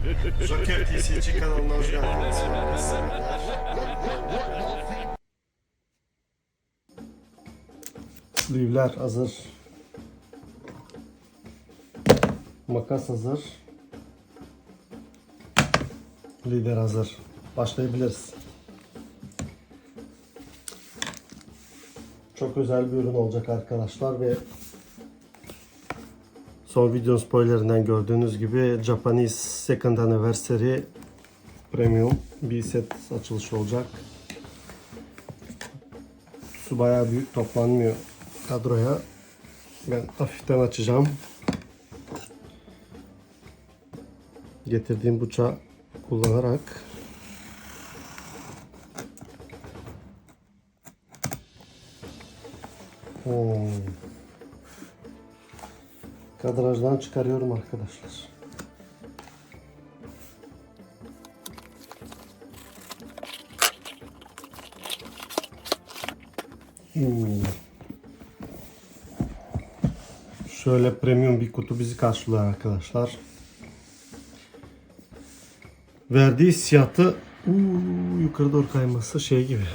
Joker TCG kanalına hoş geldiniz. Sleeve'ler hazır. Makas hazır. Lider hazır. Başlayabiliriz. Çok özel bir ürün olacak arkadaşlar ve son video spoilerinden gördüğünüz gibi Japanese Second Anniversary Premium bir set açılışı olacak. Kutusu bayağı büyük toplanmıyor kadroya. Ben hafiften açacağım. Getirdiğim bıçağı kullanarak Oo. Kadrajdan çıkarıyorum arkadaşlar. Hmm. Şöyle premium bir kutu bizi karşılıyor arkadaşlar. Verdiği hissiyatı uuu, yukarı doğru kayması şey gibi.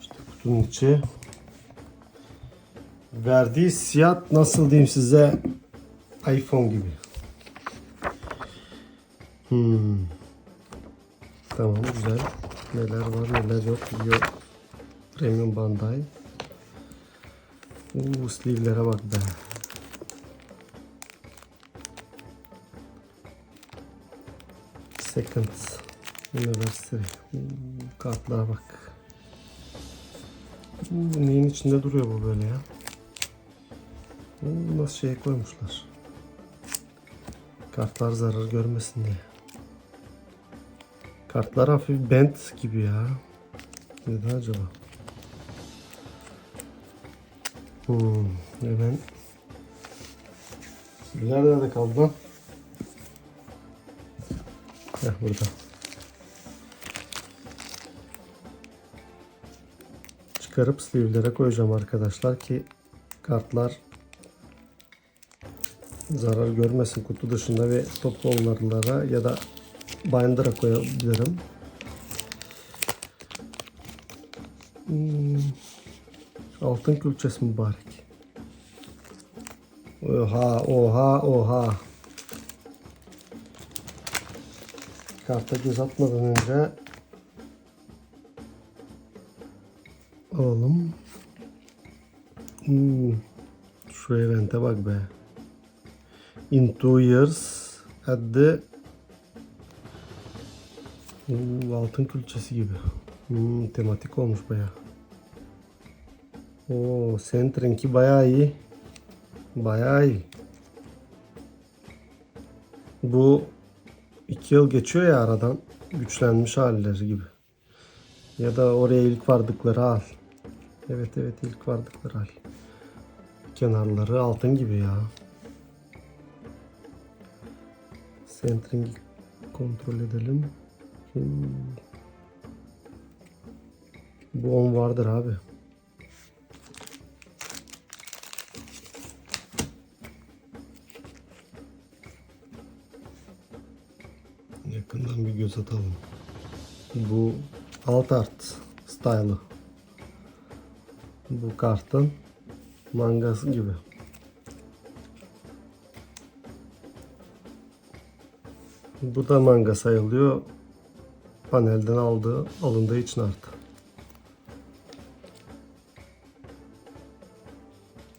İşte kutunun içi. Verdiği hissiyat nasıl diyeyim size iPhone gibi. Hmm. Tamam güzel. Neler var neler yok. Yo. Premium Bandai. Uuu sleeve'lere bak be. Second Anniversary. Uuu, kartlara bak. Uuu, neyin içinde duruyor bu böyle ya? Nasıl şey koymuşlar. Kartlar zarar görmesin diye. Kartlar hafif bent gibi ya. Neden acaba? Hmm, hemen. Biler nerede kaldı lan? Heh burada. Çıkarıp sleeve'lere koyacağım arkadaşlar ki kartlar zarar görmesin kutu dışında ve top holder'lara ya da binder'a koyabilirim. Hmm. Altın külçesi mübarek. Oha oha oha. Karta göz atmadan önce Oğlum. Hmm. Şu evente bak be. In two years at the Hmm, altın külçesi gibi. Hmm, tematik olmuş baya. Oo, centering'i bayağı iyi. Bayağı iyi. Bu iki yıl geçiyor ya aradan. Güçlenmiş halleri gibi. Ya da oraya ilk vardıkları hal. Evet evet ilk vardıkları hal. Kenarları altın gibi ya. Centering'i kontrol edelim. Hmm. Bu 10 vardır abi. Yakından bir göz atalım. Bu alt art style'ı. Bu kartın mangası gibi. Bu da manga sayılıyor. Panelden aldığı, alındığı için artık.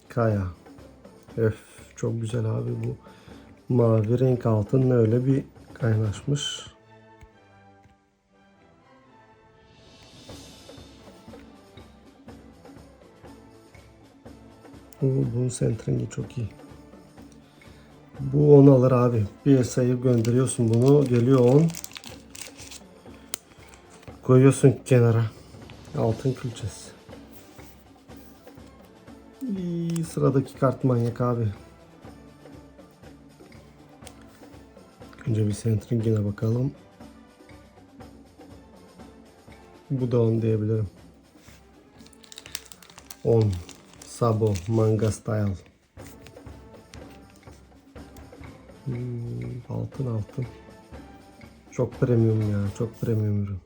Kaya. Öf çok güzel abi bu. Mavi renk altın öyle bir kaynaşmış. Bu, bunun centering'i çok iyi. Bu 10 alır abi. Bir sayı gönderiyorsun bunu. Geliyor 10. Koyuyorsun kenara. Altın külçesi. İyi, sıradaki kart manyak abi. Önce bir centering'ine bakalım. Bu da 10 diyebilirim. 10. Sabo Manga Style. Hmm, altın altın. Çok premium ya. Çok premium ürün.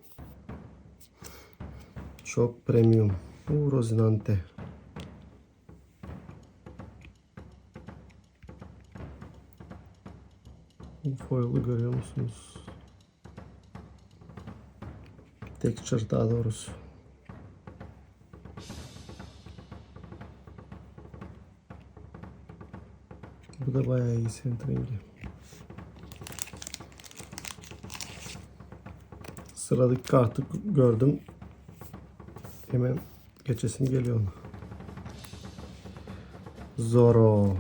Çok premium. Bu Rosinante. Bu foil'u görüyor musunuz? Texture daha doğrusu. Bu da bayağı iyi senin Sıradaki kartı gördüm. Hemen geçesim geliyor. Zoro.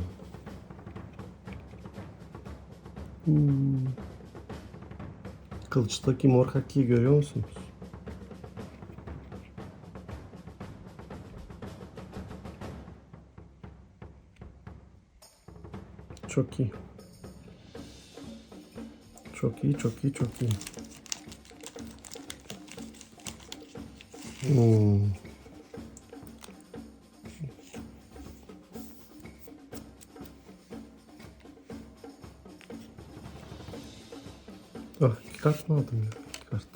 Hmm. Kılıçtaki mor hakiyi görüyor musunuz? Çok iyi. Çok iyi, çok iyi, çok iyi. Hmm. Ah, iki kart mı aldım ya? İki kart.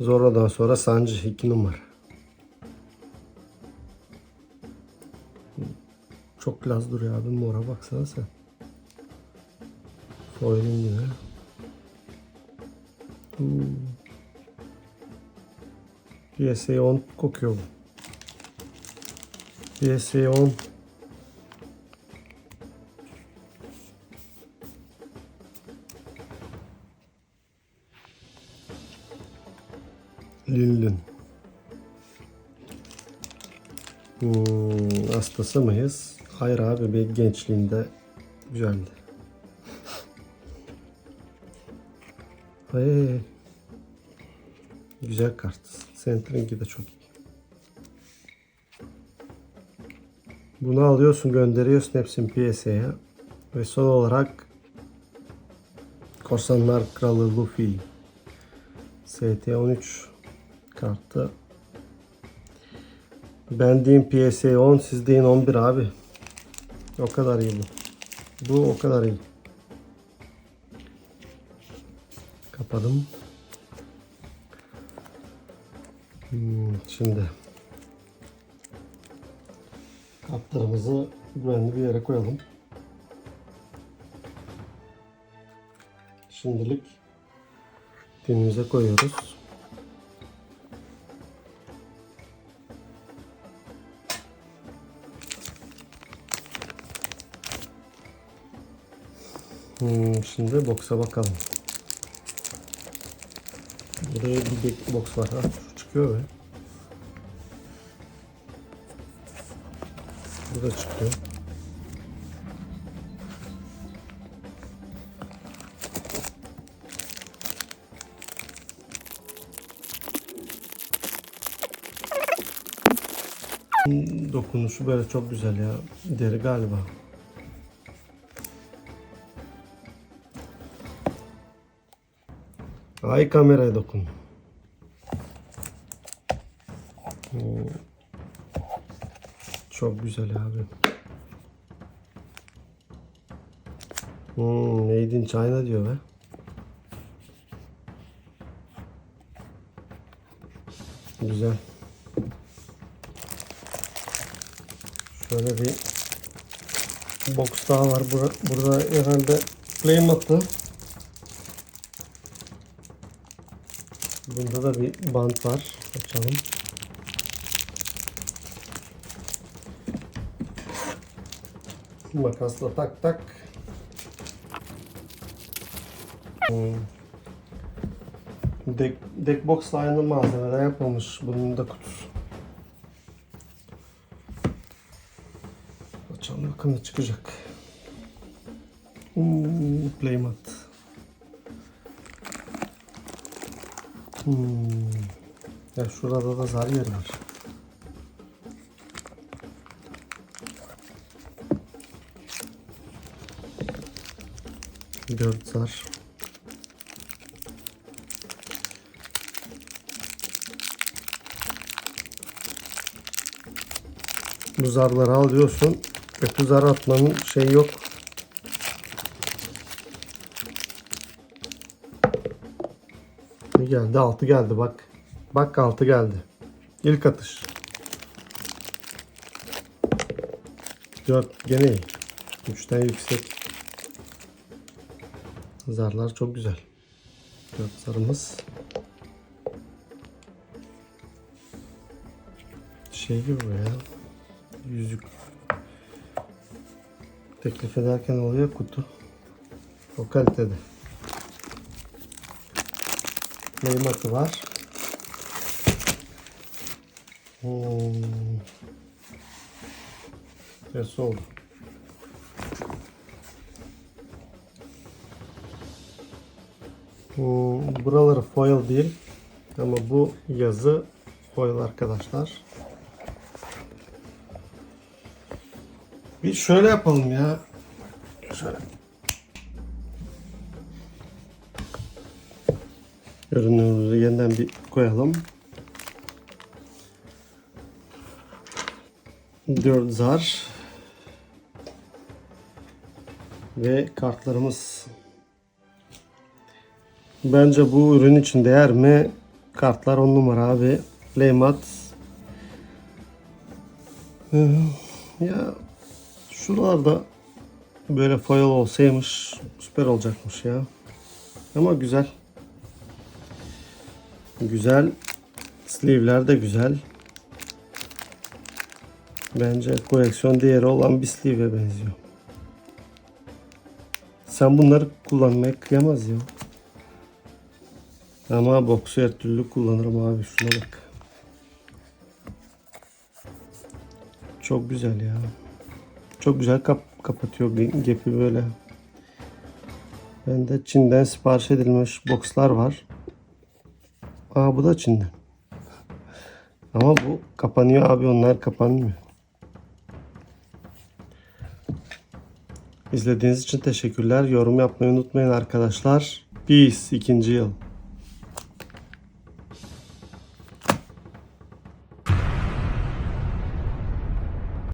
Zoro'dan sonra Sanji iki numara. Çok laz duruyor abi mora baksana sen. Foil'in gibi. Hmm. PSA 10 kokuyor bu. PSA 10 Lillin. Hmm, hastası mıyız? Hayır abi bir gençliğinde güzeldi. Hey. Güzel kart. Centring'i de çok iyi. Bunu alıyorsun gönderiyorsun hepsini piyasaya. Ve son olarak Korsanlar Kralı Luffy. ST13 kartı. Ben diyeyim PSA 10 siz deyin 11 abi. O kadar iyi bu. Bu o kadar iyi. Kapadım. Şimdi kartlarımızı güvenli bir yere koyalım. Şimdilik dinimize koyuyoruz. Hmm, şimdi box'a bakalım. Burada bir box var. Ha, şu çıkıyor be. Bu da çıkıyor. Hmm, Dokunuşu böyle çok güzel ya. Deri galiba. Ay kameraya dokun. Oo. Çok güzel abi. Hmm, made in China diyor be. Güzel. Şöyle bir box daha var. Burada, burada herhalde playmat'ı. Bunda da bir bant var. Açalım. Makasla tak tak. Hmm. Deck, deckbox aynı malzemeden yapılmış. Bunun da kutusu. Açalım bakalım ne çıkacak. Hmm, playmat. Hmm. Ya şurada da zar yeri var. 4 zar. Bu zarları al diyorsun. E, Ötü zar atmanın şey yok. Ne geldi? 6 geldi bak. Bak 6 geldi. İlk atış. 4 gene iyi. 3'ten yüksek. Zarlar çok güzel. 4 zarımız. Şey gibi bu ya. Yüzük. Teklif ederken oluyor kutu. O kalitede. Neymatı var. Hmm. Tersi oldu. Buraları foil değil. Ama bu yazı foil arkadaşlar. Bir şöyle yapalım ya. Şöyle. Ürünümüzü yeniden bir koyalım. Dört zar. Ve kartlarımız. Bence bu ürün için değer mi? Kartlar on numara abi. Playmat. Ee, Ya şuralarda böyle foil olsaymış süper olacakmış ya. Ama güzel. Güzel. Sleeve'ler de güzel. Bence koleksiyon değeri olan bir sleeve'e benziyor. Sen bunları kullanmaya kıyamaz ya. Ama boksu her türlü kullanırım abi şuna bak. Çok güzel ya. Çok güzel kap kapatıyor gepi böyle. Bende Çin'den sipariş edilmiş bokslar var. Aa bu da Çin'den. Ama bu kapanıyor abi onlar kapanmıyor. İzlediğiniz için teşekkürler. Yorum yapmayı unutmayın arkadaşlar. Peace ikinci yıl.